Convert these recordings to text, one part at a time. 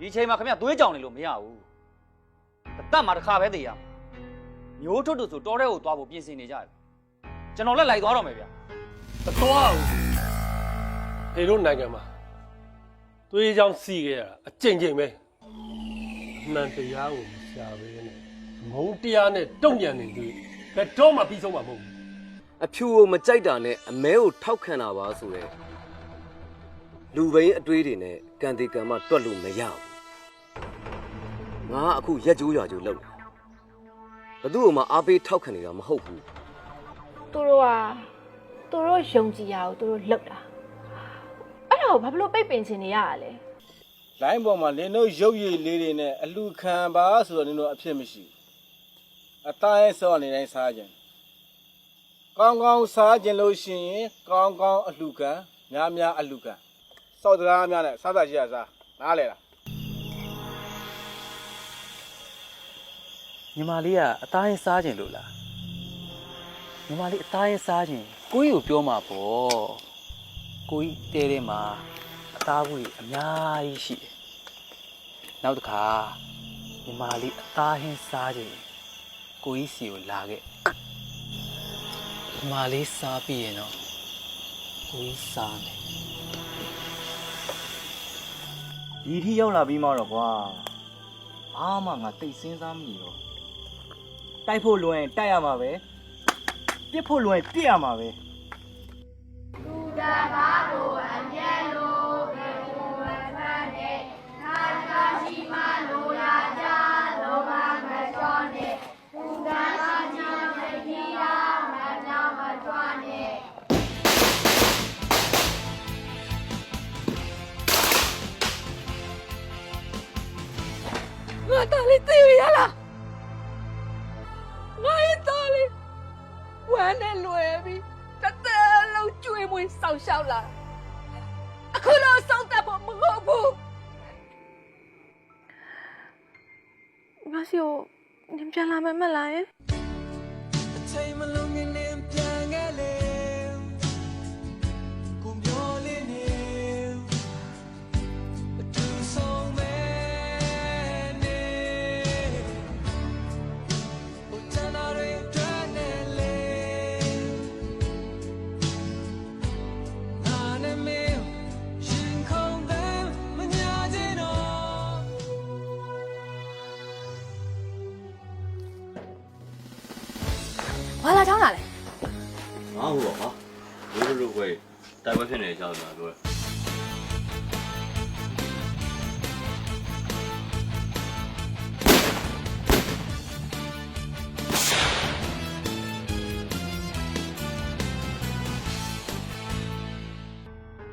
ဒီချိန်မှာခင်ဗျသွေးကြောင်နေလို့မရဘူးတတ်မှာတစ်ခါပဲတည်ရမှာမျိုးထွတ်တို့ဆိုတောထဲကိုသွားဖို့ပြင်ဆင်နေကြတယ်ကျွန်တော်လည်းလိုက်သွားတော့မယ်ဗျာမတော်ဘူးဒီလိုနိုင်ငံမှာသွေးချောင်းစီခဲ့ရတာအကျင့်ချင်းပဲအမှန်တရားကိုမရှာဘဲနဲ့မုန်းတရားနဲ့တုံ့ပြန်နေသူဘယ်တော့မှပြီးဆုံးမှာမဟုတ်ဘူးအဖြူကိုမကြိုက်တာနဲ့အမဲကိုထောက်ခံတာပါဆိုတဲ့လူဘိန်းအတွေးတွေနဲ့ကံတေကံမတွက်လို့မရဘူး ငါအခုရက်ကျိုးရွာကျိုးလောက်တာဘသူ့ကိုမှအားပေးထောက်ခံနေတာမဟုတ်ဘူးသူတို့ကသူတို့ယုံကြည်ရအောင်သူတို့လှုပ်တာအဲ့ဒါကိုဘာဖြစ်လို့ပိတ်ပင်ချင်နေရတာလဲလိုင်းပေါ်မှာလင်းတို့ရုပ်ရည်လေးတွေနဲ့အလူခံပါဆိုတော့လင်းတို့အဖြစ်မရှိဘူးအသားရဲ့စောအနေတိုင်းစားခြင်းကောင်းကောင်းစားခြင်းလို့ရှိရင်ကောင်းကောင်းအလူခံများများအလူခံစောက်တရားများနဲ့စားစားရှိရစားနားလေလား ညီမလေးကအသားရင်စားခြင်းလို့လားညီမလေးအသားရင်စားခြင်းကိုကြီးကိုပြောမှာပေါ့ကိုကြီးတဲတဲမှာအသားဘူးကြီးအများကြီးရှိတယ်နောက်တစ်ခါညီမလေးအသားဟင်းစားခြင်းကိုကြီးစီကိုလာခဲ့ညီမလေးစားပြီးရင်တော့ကိုကြီးစားမယ်ဒီထိရောက်လာပြီးမှတော့ကွာဘာမှငါတိတ်စဉ်းစားမိနေတော့ တိုက်ဖို့လွယ်ရင်တိုက်ရမှာပဲပြစ်ဖို့လွယ်ရင်ပြစ်ရမှာပဲငါတားလေးသိရလား လုံးကျွေးမွေးဆောက်ရှောက်လာအခုတော့စောင့်တတ်ဖို့မဟုတ်ဘူးငါစီကိုနင်ပြန်လာမယ်မလားယင် ဘာလာချောင်းလာလဲငါ့ဟိုပါဟာတို့တို့ခွဲတိုက်ပွဲဖြစ်နေတဲ့အကြောင်းပြောတယ်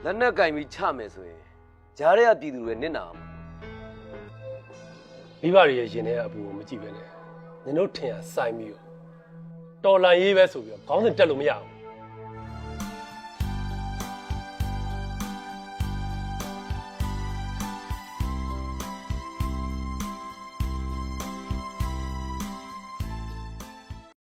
လက်နက်ကင်ပြီးချမယ်ဆိုရင်ဂျားရဲကပြည်သူတွေနစ်နာအောင်မိဘတွေရဲ့ရင်ထဲအပူကိုမကြည့်ပဲနဲ့နင်တို့ထင်ရစိုင်းပြီးတော့ တော်လန်ရေးပဲဆိုပြီးတော့ခေါင်းစဉ်တက်လို့မရဘူး